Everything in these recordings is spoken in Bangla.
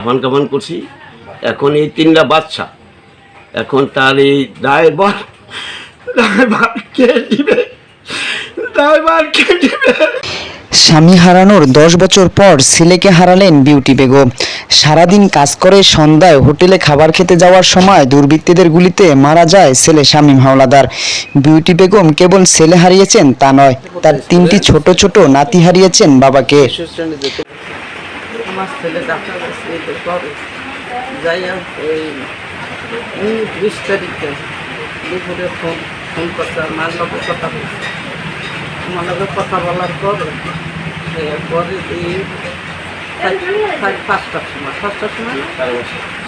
কামান কামান করছি। এখন এই তিনটা বাচ্চা। এখন তার এই ড্রাইভার কে দিবে কে দিবে। স্বামী হারানোর দশ বছর পর ছেলেকে হারালেন বিউটি বেগম। সারাদিন কাজ করে সন্ধ্যায় হোটেলে খাবার খেতে যাওয়ার সময় দুর্বৃত্তদের গুলিতে মারা যায় ছেলে শামীম হাওলাদার। বিউটি বেগম কেবল ছেলে হারিয়েছেন তা নয়, তার তিনটি ছোট ছোট নাতি হারিয়েছেন বাবাকে। আমার ছেলে ডাক্তার কাছে এদের করে যাই হোক এই উনিশ বিশ তারিখে দুপুরে ফোন ফোন করছে আমার লোকে কথা বলছে। আমার লোকে কথা বলার পর পরে এই সাড়ে- পাঁচটার সময় পাঁচটার সময়?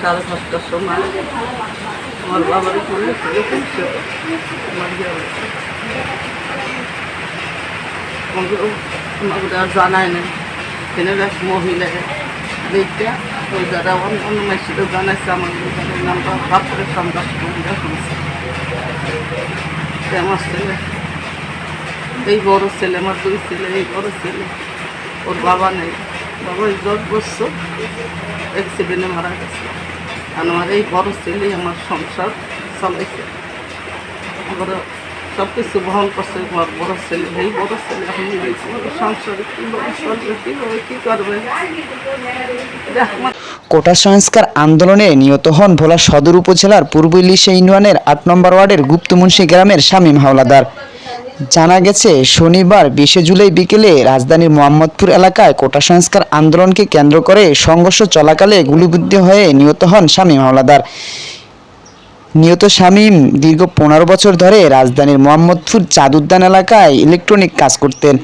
সাড়ে পাঁচটার সময় আমার বাবার ফোনে টেলিফোন ছিল আমার জানায় না এখানে এক মহিলা দেখতে ওই যারা অন্য অন্য মেসিদের জানাইছে আমার দোকানের নামটা বাপরে সন্ধ্যাস মহিলা শুনছে আমার ছেলে এই বড় ছেলে, আমার দুই ছেলে, এই বড় ছেলে, ওর বাবা নেই। বাবা এই দশ বছর অ্যাক্সিডেন্টে মারা গেছে। আর আমার এই বড় ছেলে আমার সংসার চালাইছে। আমার সব কিছু বহন করছে আমার বড় ছেলে এই বড় ছেলে এখন সংসারে করবে? কোটা সংস্কার আন্দোলনে নিহত হন ভোলা সদর উপজেলার পূর্ব ইলিশা ইউনিয়নের আট নম্বর ওয়ার্ডের গুপ্তমুন্সি গ্রামের শামীম হাওলাদার। জানা গেছে, শনিবার বিশে জুলাই বিকেলে রাজধানীর মোহাম্মদপুর এলাকায় কোটা সংস্কার আন্দোলনকে কেন্দ্র করে সংঘর্ষ চলাকালে গুলিবিদ্ধ হয়ে নিহত হন শামীম হাওলাদার। নিহত শামীম দীর্ঘ পনেরো বছর ধরে রাজধানীর মোহাম্মদপুর চাঁদ উদ্যান এলাকায় ইলেকট্রনিক কাজ করতেন।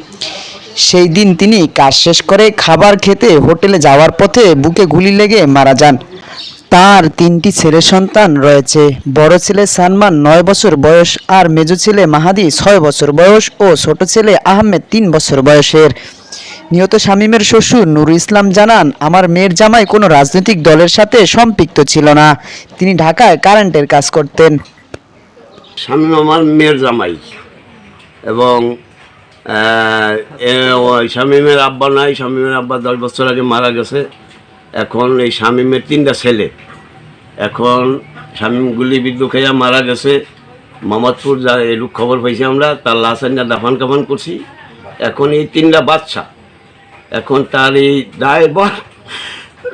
সেই দিন তিনি কাজ শেষ করে খাবার খেতে হোটেলে যাওয়ার পথে বুকে গুলি লেগে মারা যান। তার তিনটি ছেলে সন্তান রয়েছে। বড় ছেলে সালমান নয় বছর বয়স আর মেজ ছেলে মাহাদি ছয় বছর বয়স ও ছোট ছেলে আহমেদ তিন বছর বয়সের। নিহত শামীমের শ্বশুর নুরুল ইসলাম জানান, আমার মেয়ের জামাই কোনো রাজনৈতিক দলের সাথে সম্পৃক্ত ছিল না। তিনি ঢাকায় কারেন্টের কাজ করতেন। স্বামী আমার মেয়ের জামাই এবং শামীমের আব্বা নাই। শামীমের আব্বা দশ বছর আগে মারা গেছে। এখন এই শামীমের তিনটা ছেলে। এখন শামীম গুলি বিদ্যুৎ খাইয়া মারা গেছে। মোহাম্মদপুর যা এরূপ খবর পাইছি আমরা। তার লাশ দাফান কাফান করছি। এখন এই তিনটা বাচ্চা এখন তার এই ড্রাইভার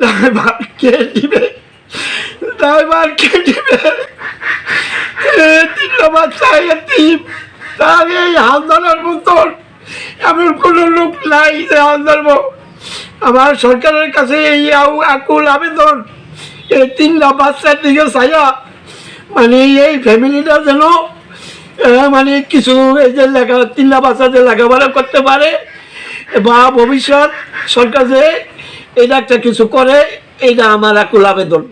ড্রাইভার কে দিবে? ড্রাইভার কে দিবে? বাচ্চা এতিম তার এই হালদারের মতন এমন কোনো লোক নাই যে ধরবো। আমার সরকারের কাছে এই আকুল আবেদন এই তিনটা বাচ্চার দিকে ছায়া। মানে এই ফ্যামিলিটা যেন মানে কিছু এই যে লেখা তিনটা বাচ্চাদের লেখাপড়া করতে পারে। বা ভবিষ্যৎ সরকার যে এটা একটা কিছু করে এটা আমার আকুল আবেদন।